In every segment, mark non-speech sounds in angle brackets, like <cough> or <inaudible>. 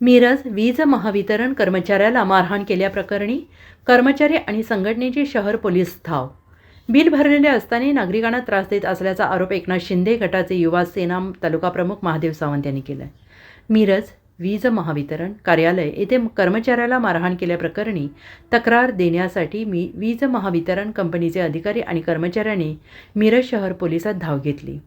मिरज वीज महावितरण कर्मचाऱ्याला मारहाण केल्याप्रकरणी कर्मचारी आणि संघटनेची शहर पोलीस धाव बिल भरलेले असताना नागरिकांना त्रास देत असल्याचा आरोप एकनाथ शिंदे गटाचे युवा सेना तालुका प्रमुख महादेव सावंत यांनी केला आहे मिरज वीज महावितरण कार्यालय येथे कर्मचाऱ्याला मारहाण केल्याप्रकरणी तक्रार देण्यासाठी मी वीज महावितरण कंपनीचे अधिकारी आणि कर्मचाऱ्यांनी मिरज शहर पोलिसात धाव घेतली.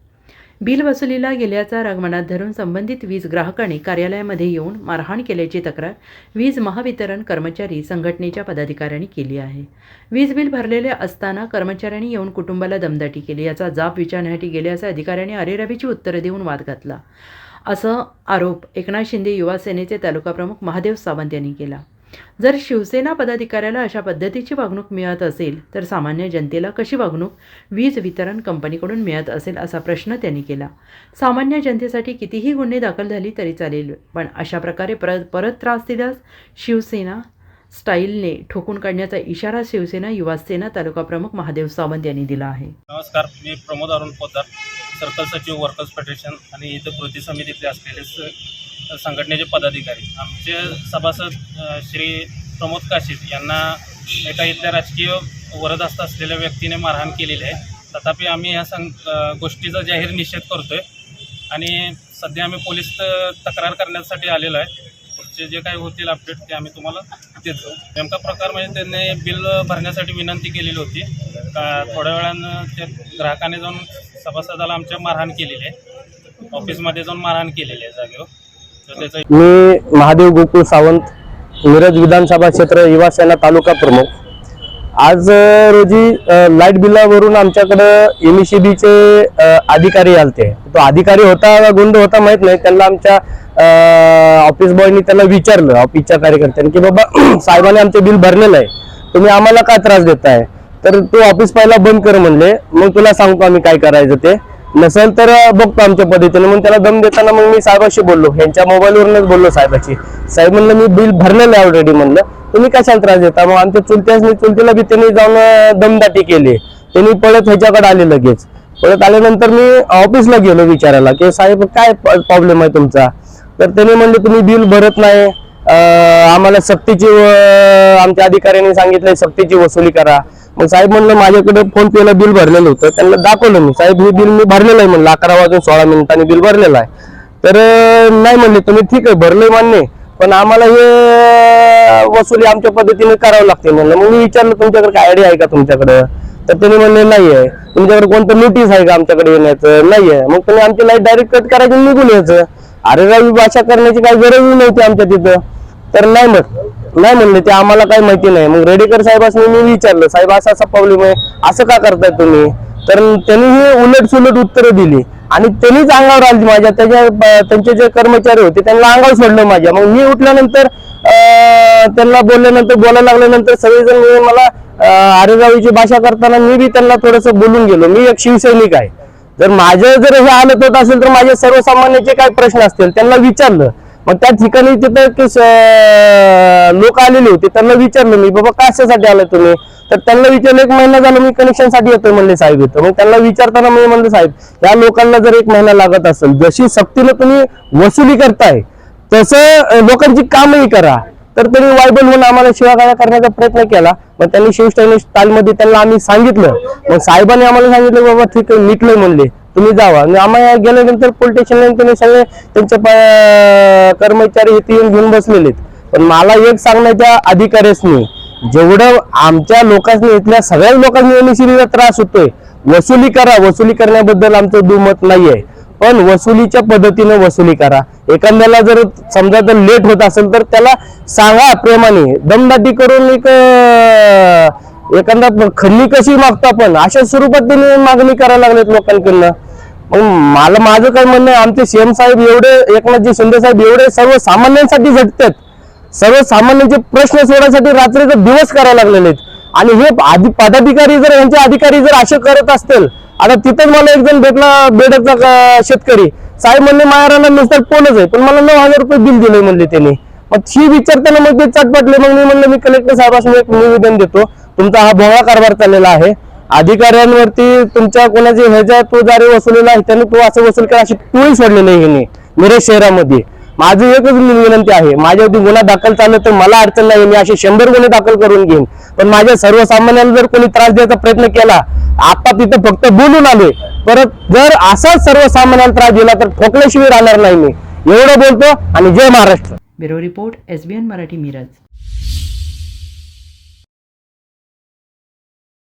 बिल वसुलीला गेल्याचा राग मनात धरून संबंधित वीज ग्राहकांनी कार्यालयामध्ये येऊन मारहाण केल्याची तक्रार वीज महावितरण कर्मचारी संघटनेच्या पदाधिकाऱ्यांनी केली आहे. वीज बिल भरलेले असताना कर्मचाऱ्यांनी येऊन कुटुंबाला दमदाटी केली याचा जाब विचारण्यासाठी गेले असे अधिकाऱ्यांनी अरेरावीची उत्तरं देऊन वाद घातला. असं आरोप एकनाथ शिंदे युवा सेनेचे तालुकाप्रमुख महादेव सावंत यांनी केला. जर शिवसेना पदाधिकाऱ्याला अशा पद्धतीची वागणूक मिळत असेल तर सामान्य जनतेला कशी वागणूक वीज वितरण कंपनीकडून मिळत असेल असा प्रश्न त्यांनी केला. सामान्य जनतेसाठी कितीही गुन्हे दाखल झाली तरी चालेल पण अशा प्रकारे परत परत त्रास दिल्यास शिवसेना स्टाईलने ठोकून काढण्याचा इशारा शिवसेना युवा सेना तालुका प्रमुख महादेव सावंत यांनी दिला आहे. नमस्कार मी प्रमोद अरुण पोद्दार सर्कल सचिव वर्कर्स फेडरेशन आणि इथं कृती समितीतले असलेले संघटनेचे पदाधिकारी. आमचे सभासद श्री प्रमोद काशीद यांना एका इथल्या राजकीय वरदहस्त असलेल्या व्यक्तीने मारहाण केलेली आहे. तथापि आम्ही ह्या सं गोष्टीचा जाहीर निषेध करतो आहे आणि सध्या आम्ही पोलीस तक्रार करण्यासाठी आलेलो आहे. पुढचे जे काही होतील अपडेट ते आम्ही तुम्हाला देतो नेमका प्रकार म्हणजे त्यांनी बिल भरण्यासाठी विनंती केलेली होती. का थोड्या वेळानं त्या ग्राहकाने जाऊन सभासदाला आमच्या मारहाण केलेली आहे. ऑफिसमध्ये जाऊन मारहाण केलेली आहे जागेवर. तर मी महादेव गोकुळ सावंत मिरज विधानसभा क्षेत्र युवा सेना तालुका प्रमुख. आज रोजी लाइट बिलावरून आमच्याकडं एम चे अधिकारी आलते. तो अधिकारी होता का गुंड होता माहीत नाही. त्यांना आमच्या ऑफिस बॉयनी त्यांना विचारलं ऑफिसच्या कार्यकर्त्यांनी की बाबा <clears throat> साहेबाने आमचे बिल भरलेलं आहे तुम्ही आम्हाला काय त्रास देताय? तर तो ऑफिस पाहिला बंद कर म्हणले. मग तुला सांगतो आम्ही काय करायचं ते. नसेल तर बघतो आमच्या पद्धतीने. मग त्याला दम देताना मग मी साहेबाशी बोललो. यांच्या मोबाईलवरूनच बोललो साहेबाशी. साहेब म्हणलं मी बिल भरलेलं आहे ऑलरेडी म्हणलं. तुम्ही कशाला त्रास देता? मग आमच्या चुलत्यासनी चुलतीला बी त्यांनी जाऊन दमदाटी केली. त्यांनी पळत ह्याच्याकडे आले लगेच. पळत आल्यानंतर मी ऑफिसला गेलो विचारायला की साहेब काय प्रॉब्लेम आहे तुमचा? तर त्यांनी म्हणले तुम्ही बिल भरत नाही. आम्हाला सक्तीची आमच्या अधिकाऱ्यांनी सांगितलंय सक्तीची वसुली करा. मग साहेब म्हणलं माझ्याकडे फोन पेला बिल भरलेलं होतं. त्यांना दाखवलं मी. साहेब हे बिल मी भरलेलं आहे म्हणलं. अकरा वाजून सोळा मिनिटांनी बिल भरलेलं आहे. तर नाही म्हणले तुम्ही ठीक आहे भरलंय मान्य पण आम्हाला हे वसुली आमच्या पद्धतीने करावं लागते म्हणलं. मग मी विचारलं तुमच्याकडे काय आयडिया आहे का तुमच्याकडे? तर त्यांनी म्हणले नाही आहे तुमच्याकडे कोणतं नोटीस आहे का आमच्याकडे येण्याचं? नाही आहे मग तुम्ही आमची लाइट डायरेक्ट कट करायची निघून यायचं. अरे रावी भाषा करण्याची काही गरज नव्हती आमच्या तिथं. तर नाही मग नाही म्हणले ते आम्हाला काही माहिती नाही. मग रेडेकर साहेबांनी मी विचारलं साहेब असा असा प्रॉब्लेम आहे. असं का करताय तुम्ही? तर त्यांनी ही उलट सुलट उत्तरं दिली. आणि त्यांनीच अंगावर आली माझ्या त्याच्या त्यांचे जे कर्मचारी होते त्यांना अंगावर सोडलं माझ्या. मग मी उठल्यानंतर त्यांना बोलल्यानंतर बोलायला लागल्यानंतर सगळेजण मिळून मला आरेगावीची भाषा करताना मी बी त्यांना थोडस बोलून गेलो. मी एक शिवसैनिक आहे. जर माझं जर हे आलं होत असेल तर माझे सर्वसामान्याचे काय प्रश्न असतील? त्यांना विचारलं. मग त्या ठिकाणी तिथं की लोक आलेले होते. त्यांना विचारलं मी बाबा कशासाठी आलं तुम्ही? तर त्यांना विचारलं एक महिना झाला मी कनेक्शनसाठी येतोय म्हणले साहेब येतो मग त्यांना विचारताना मी म्हणलं साहेब या लोकांना जर एक महिना लागत असेल जशी सक्तीनं तुम्ही वसुली करताय तसं लोकांची कामही करा. तर त्यांनी वायबल म्हणून आम्हाला शिवागाळा करण्याचा प्रयत्न केला. मग त्यांनी शिवस्टाईल स्टाईलमध्ये त्यांना आम्ही सांगितलं. मग साहेबांनी आम्हाला सांगितलं बाबा ठीक आहे मिटलंय म्हणले. तुम्ही जावा. आम्हाला गेल्यानंतर पोलीस स्टेशनला त्यांनी सगळे त्यांचे प- कर्मचारी इथे येऊन घेऊन बसलेले आहेत. पण मला एक सांगण्याच्या अधिकाऱ्यासनी जेवढं आमच्या लोकांनी इथल्या सगळ्याच लोकांनी एमएससीबीचा त्रास होतोय वसुली करा. वसुली करण्याबद्दल आमचं दुमत नाहीये. पण वसुलीच्या पद्धतीने वसुली करा. एखाद्याला जर समजा जर लेट होत असेल तर त्याला सांगा प्रेमाने. दमदाटी करून एक एखादा खल्ली कशी मागतो आपण? अशा स्वरूपात त्यांनी मागणी करायला लागलेत लोकांकडनं. मग मला माझं काय म्हणणं आमचे सीएम साहेब एवढे एकनाथजी शिंदे साहेब एवढे सर्वसामान्यांसाठी झटतात. सर्वसामान्यांचे प्रश्न सोडण्यासाठी रात्रीचा दिवस करायला लागलेले आहेत. आणि हे आधी पदाधिकारी जर यांचे अधिकारी जर असे करत असतील आता तिथंच मला एक जण भेटला बेडचा शेतकरी? साहेब म्हणले मायाराला नुसतं पोलच आहे. पण मला नऊ हजार रुपये बिल दिले म्हणले त्यांनी. मग ही विचारताना मग ते चटपटले. मग मी म्हणलं मी कलेक्टर साहेबांना एक निवेदन देतो. तुमचा हा भोळा कारभार चाललेला आहे. अधिकाऱ्यांवरती तुमच्या कोणाची ह्याच्या तो जारी वसुलीला आहे त्याने तो असं वसूल करा अशी टोळी सोडलेली आहे ह्यांनी मिरज शहरामध्ये. माझी एकच विनंती आहे माझ्यावरती गुन्हा दाखल चालला तर मला अडचण नाही मी असे शंभर गुन्हे दाखल करून घेईन. पण माझ्या सर्वसामान्यांना जर कोणी त्रास द्यायचा प्रयत्न केला आता तिथं फक्त बोलून आले. परत जर असाच सर्वसामान्यांना त्रास दिला तर ठोकल्याशिवाय राहणार नाही मी. एवढं बोलतो आणि जय Maharashtra. Bureau report S Marathi Miraj.